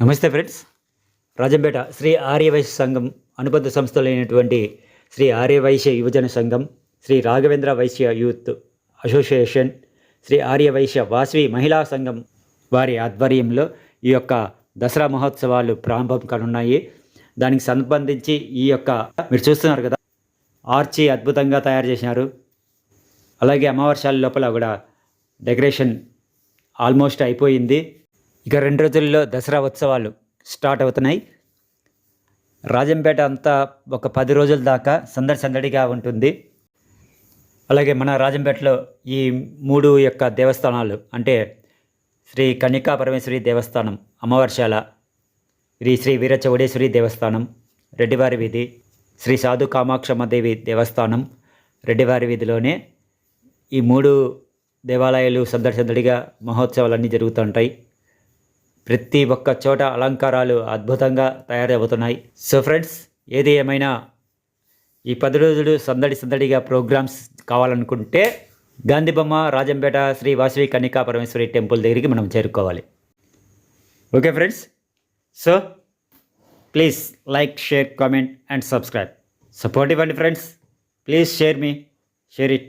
నమస్తే ఫ్రెండ్స్. రాజంపేట శ్రీ ఆర్యవైశ్య సంఘం అనుబంధ సంస్థలైనటువంటి శ్రీ ఆర్యవైశ్య యువజన సంఘం శ్రీ రాఘవేంద్ర వైశ్య యూత్ అసోసియేషన్ శ్రీ ఆర్యవైశ్య వాసవి మహిళా సంఘం వారి ఆధ్వర్యంలో ఈ యొక్క దసరా మహోత్సవాలు ప్రారంభం కానున్నాయి. దానికి సంబంధించి ఈ యొక్క మీరు చూస్తున్నారు కదా ఆర్చి అద్భుతంగా తయారు చేసినారు అలాగే అమావాస్యాల లోపల కూడా డెకరేషన్ ఆల్మోస్ట్ అయిపోయింది. ఇక రెండు రోజుల్లో దసరా ఉత్సవాలు స్టార్ట్ అవుతున్నాయి. రాజంపేట అంతా ఒక పది రోజుల దాకా సందడి సందడిగా ఉంటుంది. అలాగే మన రాజంపేటలో ఈ మూడు యొక్క దేవస్థానాలు అంటే శ్రీ కన్యకా పరమేశ్వరి దేవస్థానం అమ్మవర్షాల శ్రీ శ్రీ వీరచౌడేశ్వరి దేవస్థానం రెడ్డివారి వీధి శ్రీ సాధు కామాక్షమ్మదేవి దేవస్థానం రెడ్డివారి వీధిలోనే ఈ మూడు దేవాలయాలు సందడి సందడిగా మహోత్సవాలన్నీ జరుగుతుంటాయి ప్రతి ఒక్క చోట అలంకారాలు అద్భుతంగా తయారవుతున్నాయి. సో ఫ్రెండ్స్ ఏది ఏమైనా ఈ పది రోజులు సందడి సందడిగా ప్రోగ్రామ్స్ కావాలనుకుంటే గాంధీబొమ్మ రాజంపేట శ్రీ వాసవి కన్నికా పరమేశ్వరి టెంపుల్ దగ్గరికి మనం చేరుకోవాలి. Okay friends so please like share comment and subscribe support ఇవ్వండి ఫ్రెండ్స్ ప్లీజ్ షేర్ మీ షేర్ ఇట్